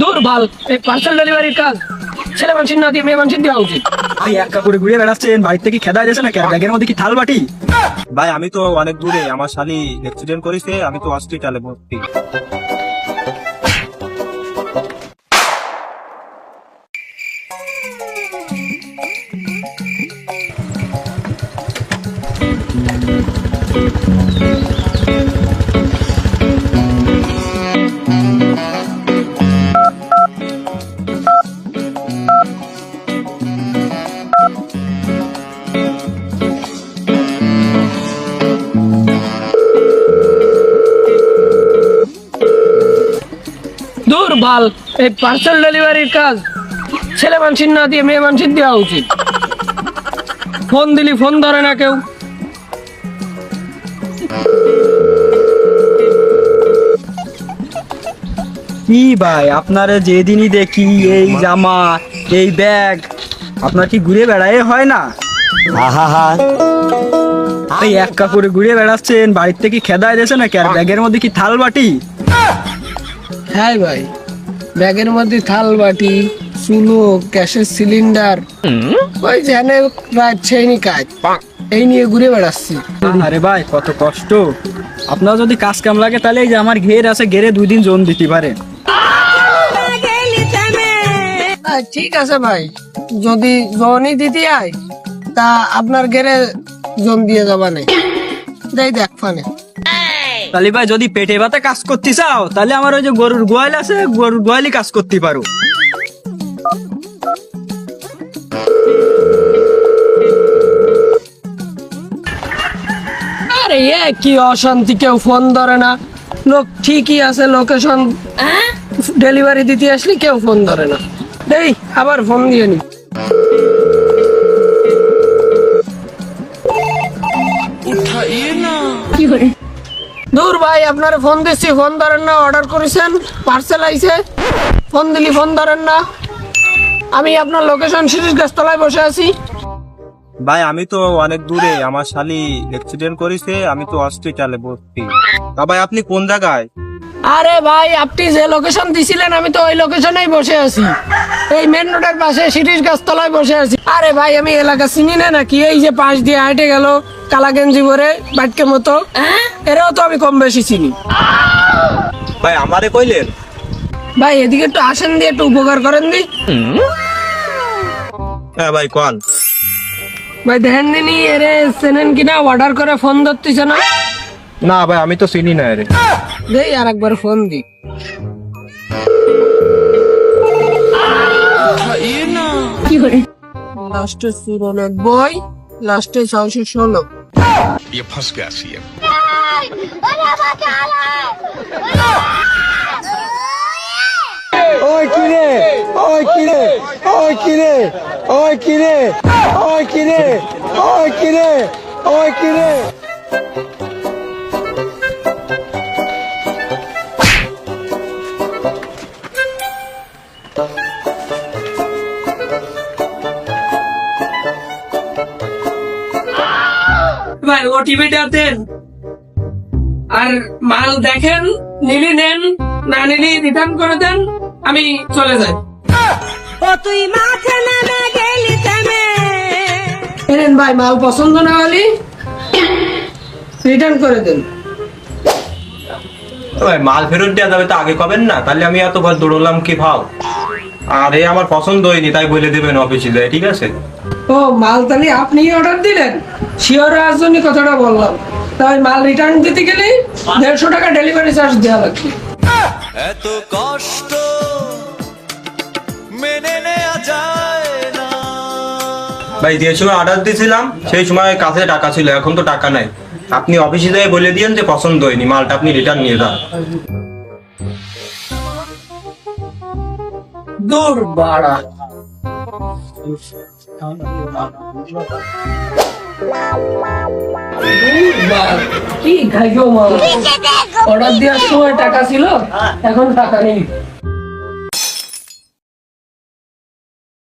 দূর ভালো এই পার্সেল ডেলিভারির কাজ। ছেলে মানুষের না দিয়ে মেয়ে মানুষের দেওয়া উচিত। ভাই এক কাপড়ে ঘুরে বেড়াচ্ছেন? বাড়িতে থেকে খেদা যাচ্ছে না ব্যাগের মধ্যে কি থাল বাটি? ভাই আমি তো অনেক দূরে। আমার শালি অ্যাক্সিডেন্ট করেছে আমি তো হসপিটালে ভর্তি। দূর ভালো এই পার্সেল ডেলিভারির কাজ। ছেলে মানুষের না দিয়ে মেয়ে মানুষের দেওয়া উচিত। ফোন দিলি ফোন ধরে না কেউ। কি ভাই আপনারা যেদিনই দেখি এই জামা এই ব্যাগ আপনার কি ঘুরে বেড়াই হয় না? এই এক কাপড়ে ঘুরে বেড়াচ্ছেন বাড়িতে কি খেদায় যাচ্ছে না ব্যাগের মধ্যে কি থাল বাটি? হ্যাঁ ভাই। ব্যাগের মধ্যে থাল বাটি চুলো গ্যাসের সিলিন্ডার। ওই জানে রাত সেইনি কাজ। এই নিয়ে ঘুরে বেড়াচ্ছি। আরে ভাই কত কষ্ট। আপনার যদি কাজ কাম লাগে তাহলে এই যে আমার ঘের আছে ঘেরে দুই দিন জোন দিতে পারেন আহ, ঠিক আছে ভাই। যদি জনই দিতে আয় তা আপনার ঘেরে জম দিয়ে যাবা নেই যাই দেখ ফানে। তাহলে ভাই যদি পেটে ভাতে কাজ করতে চাও তাহলে আমার ওই যে গরুর গোয়াল আছে গরুর গোয়ালই কাজ করতে পারো। আরে এ কি অশান্তি কেউ ফোন ধরে না। লোক ঠিকই আছে লোকেশন ডেলিভারি দিতে আসলে কেউ ফোন ধরে না। দেই আবার ফোন দিয়ে নি। দূর ভাই আপনার ফোন দিচ্ছি ফোন ধরেন না অর্ডার করেছেন পার্সেল আইছে। ফোন দিলি ফোন ধরেন না। আমি আপনার লোকেশন শিরিষ গাছতলায় বসে আছি। ভাই আমি তো অনেক দূরে আমার শালি অ্যাক্সিডেন্ট করেছে আমি তো হসপিটালে ভর্তি। তা ভাই আপনি কোন জায়গায়? আরে ভাই আপনি যে লোকেশন দিছিলেন আমি তো ওই লোকেশনেই বসে আছি। এই মেন রোডের পাশে সিটির গাছতলায় বসে আছি। আরে ভাই আমি এলাকা চিনি না নাকি? এই যে পাশ দিয়ে হাঁটে গেল। কালাগেঞ্জি ভরে বাটকে মতো। এরাও তো আমি কম বেশি চিনি। ভাই আমারে কইলেন? ভাই এদিকে একটু আসেন দিয়ে একটু উপকার করেন দি। হ্যাঁ ভাই কোন ভাই দেখেন দিনি এরে চেনেন কিনা অর্ডার করে ফোন ধরতেছে না? না ভাই আমি তো চিনি না রে দেই আর একবার ফোন দি। কি করে লাস্টে চুরানব্বই লাস্টে ছয়শো ষোলো। ये फंस गया CM Akile! Akile! Akile! Akile! Akile! Akile! Akile! ভাই ওটিপিটা দেন। আর মাল দেখেন নিলি নেন না নিলি রিটার্ন করে দেন আমি চলে যাই। ও তুই মাঠে নেমে গেলি এনেন ভাই মাল পছন্দ না হলে রিটার্ন করে দেন। ভাই মাল ফেরত দেওয়া যাবে তো আগে কবেন না? তাহলে আমি এত বার দৌড়লাম কি ভাও আরে আমার পছন্দ হয়নি তাই বলে দেবেন অফিসে যায় ঠিক আছে? ও মাল তাহলে আপনি অর্ডার দিলেন? শিওর হওয়ার জন্য কথাটা বললাম। তাই মাল রিটার্ন দিতে গেলে দেড়শো টাকা ডেলিভারি চার্জ দেওয়া লাগবে। এত কষ্ট মেনে নেওয়া যায় না। ভাই যে সময় অর্ডার দিয়েছিলাম সেই সময় কাছে টাকা ছিল এখন তো টাকা নাই। আপনি অফিসে যেয়ে বলে দিয়েন যে পছন্দ হয়নি মালটা আপনি রিটার্ন নিয়ে যান। দূর দূর বাড়া। কি খাইছো মা? অর্ডার দেওয়ার সময় টাকা ছিল এখন টাকা নেই।